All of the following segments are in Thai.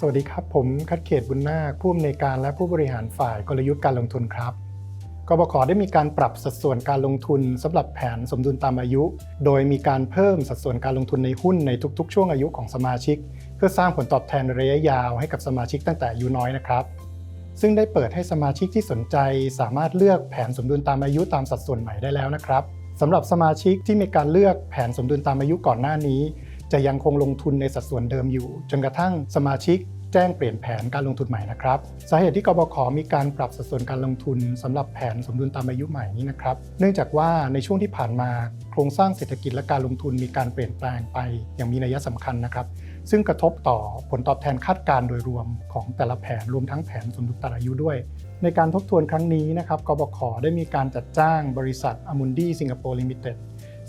สวัสดีครับ ผมคัดเขตบุญนาคผู้อำนวยการและผู้บริหารฝ่ายกลยุทธ์การลงทุนครับกบขได้มีการปรับสัดส่วนการลงทุนสำหรับแผนสมดุลตามอายุ โดยมีการเพิ่มสัดส่วนการลงทุนในหุ้นในทุก ๆ ช่วงอายุของสมาชิก เพื่อสร้างผลตอบแทนระยะยาวให้กับสมาชิกตั้งแต่อายุน้อยนะครับ ซึ่งได้เปิดให้สมาชิกที่สนใจ สามารถเลือกแผนสมดุลตามอายุตามสัดส่วนใหม่ได้แล้วนะครับสำหรับสมาชิกที่มีการเลือกแผนสมดุลตามอายุก่อนหน้านี้ จะยังคงลงทุนในสัดส่วนเดิมอยู่ จนกระทั่งสมาชิกแจ้งเปลี่ยนแผนการลงทุนใหม่นะครับสาเหตุที่กบขมีการปรับสัดส่วนการลงทุนสำหรับแผนสมดุลตามอายุใหม่นี้นะครับ เนื่องจากว่าในช่วงที่ผ่านมาโครงสร้างเศรษฐกิจและการลงทุนมีการเปลี่ยนแปลงไปอย่างมีนัยสำคัญนะครับ ซึ่งกระทบต่อผลตอบแทนคาดการณ์โดยรวมของแต่ละแผนรวมทั้งแผนสมดุลตามอายุด้วย ในการทบทวนครั้งนี้นะครับกบขได้มีการจัดจ้างบริษัทอมุนดีสิงคโปร์ลิมิเต็ด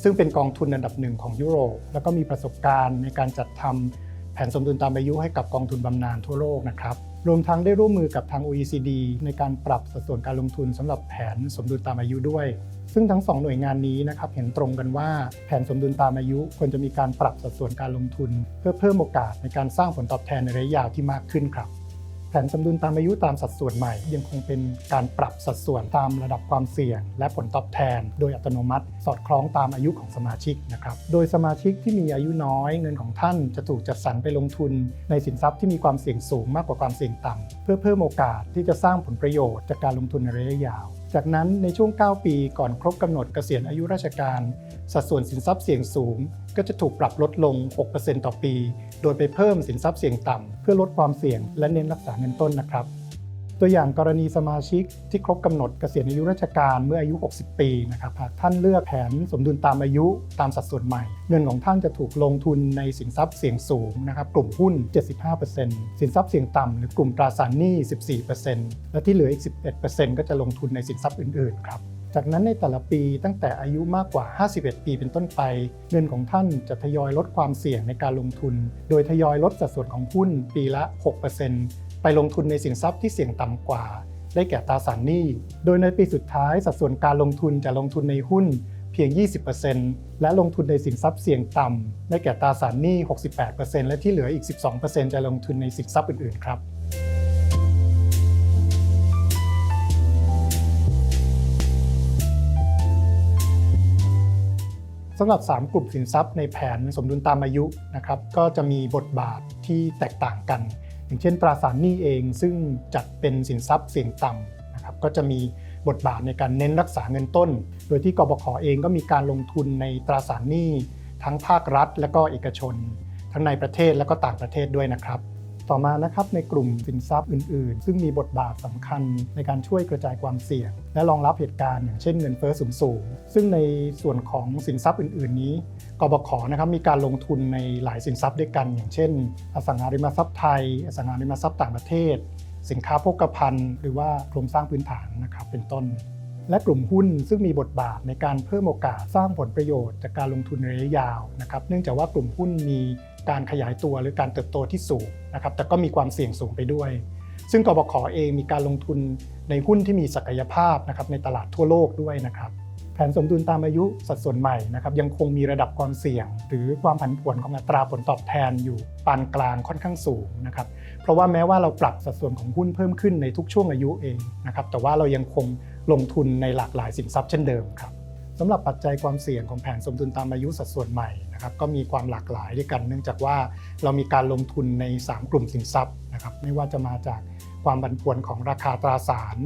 ซึ่งเป็นกองทุนอันดับหนึ่งของยุโรป แล้วก็มีประสบการณ์ในการจัดทำแผนสมดุลตามอายุให้กับกองทุนบำนาญทั่วโลกนะครับ รวมทั้งได้ร่วมมือกับทาง OECD ในการปรับสัดส่วนการลงทุนสำหรับแผนสมดุลตามอายุด้วย ซึ่งทั้งสองหน่วยงานนี้นะครับเห็นตรงกันว่าแผนสมดุลตามอายุควรจะมีการปรับสัดส่วนการลงทุน เพื่อเพิ่มโอกาสในการสร้างผลตอบแทนในระยะยาวที่มากขึ้นครับ แผนสมดุลตามอายุตามสัดส่วนใหม่ ยังคงเป็นการปรับสัดส่วนตามระดับความเสี่ยง และผลตอบแทน โดยอัตโนมัติ สอดคล้องตามอายุของสมาชิกนะครับโดยสมาชิกที่มีอายุน้อยเงินของท่านจะถูกจัดสรรไปลงทุน ในสินทรัพย์ที่มีความเสี่ยงสูงมากกว่าความเสี่ยงต่ำเพื่อเพิ่มโอกาสที่จะสร้างผลประโยชน์จากการลงทุนในระยะยาว จากนั้นในช่วง 9 ปีก่อนครบกำหนดเกษียณอายุราชการ สัดส่วนสินทรัพย์เสี่ยงสูง ก็จะถูกปรับลดลง 6%ต่อปี โดยไปเพิ่มสินทรัพย์เสี่ยงต่ำ เพื่อลดความเสี่ยงและเน้นรักษาเงินต้นนะครับ ตัวอย่างกรณีสมาชิกที่ครบกำหนดเกษียณอายุราชการเมื่ออายุ 60 ปีนะครับหากท่านเลือกแผนสมดุลตามอายุตามสัดส่วนใหม่ เงินของท่านจะถูกลงทุนในสินทรัพย์เสี่ยงสูงนะครับกลุ่มหุ้น 75%สินทรัพย์เสี่ยงต่ำหรือกลุ่มตราสารหนี้ 14%และที่เหลืออีก 11%ก็จะลงทุนในสินทรัพย์อื่นๆครับ จากนั้นในแต่ละปีตั้งแต่อายุมากกว่า 51 ปีเป็นต้นไป เงินของท่านจะทยอยลดความเสี่ยงในการลงทุน โดยทยอยลดสัดส่วนของหุ้นปีละ 6%ไปลงทุนในสินทรัพย์ที่เสี่ยงต่ำกว่า ได้แก่ตราสารหนี้ โดยในปีสุดท้ายสัดส่วนการลงทุนจะลงทุนในหุ้นเพียง 20%และลงทุนในสินทรัพย์เสี่ยงต่ำได้แก่ตราสารหนี้ 68%และที่เหลืออีก 12%จะลงทุนในสินทรัพย์อื่นๆครับ สำหรับ 3 กลุ่มสินทรัพย์ในแผนสมดุลตามอายุนะครับก็จะมีบทบาทที่แตกต่างกัน อย่างเช่น ตราสารหนี้เองซึ่งจัดเป็นสินทรัพย์เสี่ยงต่ำนะครับก็จะมีบทบาทในการเน้นรักษาเงินต้น โดยที่กบขเองก็มีการลงทุนในตราสารหนี้ทั้งภาครัฐ และก็เอกชน ทั้งในประเทศและก็ต่างประเทศด้วยนะครับ ต่อมานะครับในกลุ่มสินทรัพย์อื่นๆ ซึ่งมีบทบาทสำคัญในการช่วยกระจายความเสี่ยง และรองรับเหตุการณ์อย่างเช่นเงินเฟ้อสูงๆซึ่งในส่วนของสินทรัพย์อื่น ๆ นี้กบขนะครับมีการลงทุนในหลายสินทรัพย์ด้วยกัน อย่างเช่น อสังหาริมทรัพย์ไทย อสังหาริมทรัพย์ต่างประเทศ สินค้าโภคภัณฑ์ หรือว่าโครงสร้างพื้นฐานนะครับเป็นต้น และกลุ่มหุ้นซึ่งมีบทบาทในการเพิ่มโอกาสสร้างผลประโยชน์จากการลงทุนระยะยาวนะครับเนื่องจากว่ากลุ่มหุ้นมี การขยายตัวหรือการเติบโตที่สูงนะครับแต่ก็มีความเสี่ยงสูงไปด้วย ซึ่งกบขเองมีการลงทุนในหุ้นที่มีศักยภาพนะครับในตลาดทั่วโลกด้วยนะครับแผนสมดุลตามอายุสัดส่วนใหม่นะครับยังคงมีระดับความเสี่ยง หรือความผันผวนของอัตราผลตอบแทนอยู่ปานกลางค่อนข้างสูงนะครับเพราะว่าแม้ว่าเราปรับสัดส่วนของหุ้นเพิ่มขึ้นในทุกช่วงอายุเองนะครับแต่ว่าเรายังคงลงทุนในหลากหลายสินทรัพย์เช่นเดิมครับ สำหรับปัจจัยความเสี่ยงของแผนสมดุลตามอายุสัดส่วนใหม่นะครับก็มีความหลากหลายด้วยกัน เนื่องจากว่าเรามีการลงทุนใน 3 กลุ่มสินทรัพย์นะครับไม่ว่าจะมาจากความผันผวนของราคาตราสาร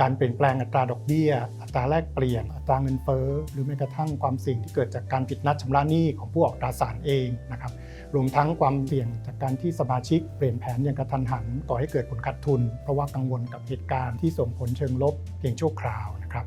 การเปลี่ยนแปลงอัตราดอกเบี้ย อัตราแลกเปลี่ยน อัตราเงินเฟ้อ หรือแม้กระทั่งความเสี่ยงที่เกิดจากการผิดนัดชำระหนี้ของผู้ออกตราสารเองนะครับรวมทั้งความเสี่ยงจากการที่สมาชิกเปลี่ยนแผนอย่างกระทันหันก่อให้เกิดผลขาดทุน เพราะว่ากังวลกับเหตุการณ์ที่ส่งผลเชิงลบเพียงชั่วคราวนะครับ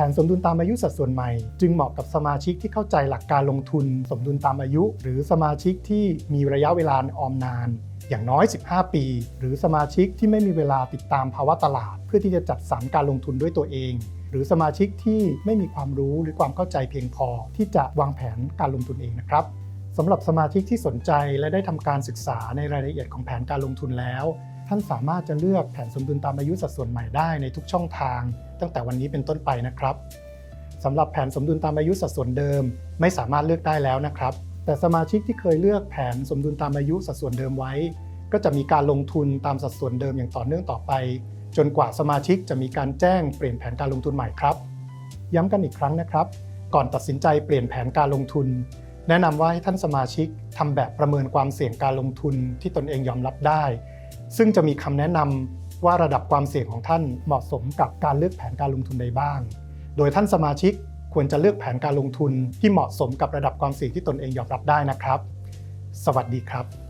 ผนสมดุลตามอายุสัดส่วนใหม่ จึงเหมาะกับสมาชิกที่เข้าใจหลักการลงทุนสมดุลตามอายุ หรือสมาชิกที่มีระยะเวลาออมนาน อย่างน้อย 15 ปี หรือสมาชิกที่ไม่มีเวลาติดตามภาวะตลาด เพื่อที่จะจัดสรรการลงทุนด้วยตัวเอง หรือสมาชิกที่ไม่มีความรู้หรือความเข้าใจเพียงพอ ที่จะวางแผนการลงทุนเองนะครับสำหรับสมาชิกที่สนใจและได้ทำการศึกษาในรายละเอียดของแผนการลงทุนแล้ว ท่านสามารถจะเลือกแผนสมดุลตามอายุสัดส่วนใหม่ได้ในทุกช่องทาง ตั้งแต่วันนี้เป็นต้นไปนะครับสำหรับแผนสมดุลตามอายุสัดส่วนเดิม ไม่สามารถเลือกได้แล้วนะครับ แต่สมาชิกที่เคยเลือกแผนสมดุลตามอายุสัดส่วนเดิมไว้ ก็จะมีการลงทุนตามสัดส่วนเดิมอย่างต่อเนื่องต่อไป จนกว่าสมาชิกจะมีการแจ้งเปลี่ยนแผนการลงทุนใหม่ครับ ย้ำกันอีกครั้งนะครับ ก่อนตัดสินใจเปลี่ยนแผนการลงทุน แนะนำว่าให้ท่านสมาชิกทำแบบประเมินความเสี่ยงการลงทุนที่ตนเองยอมรับได้ ซึ่งจะมีคำแนะนำว่าระดับความเสี่ยงของท่านเหมาะสมกับการเลือกแผนการลงทุนใดบ้าง โดยท่านสมาชิกควรจะเลือกแผนการลงทุนที่เหมาะสมกับระดับความเสี่ยงที่ตนเองยอมรับได้นะครับ สวัสดีครับ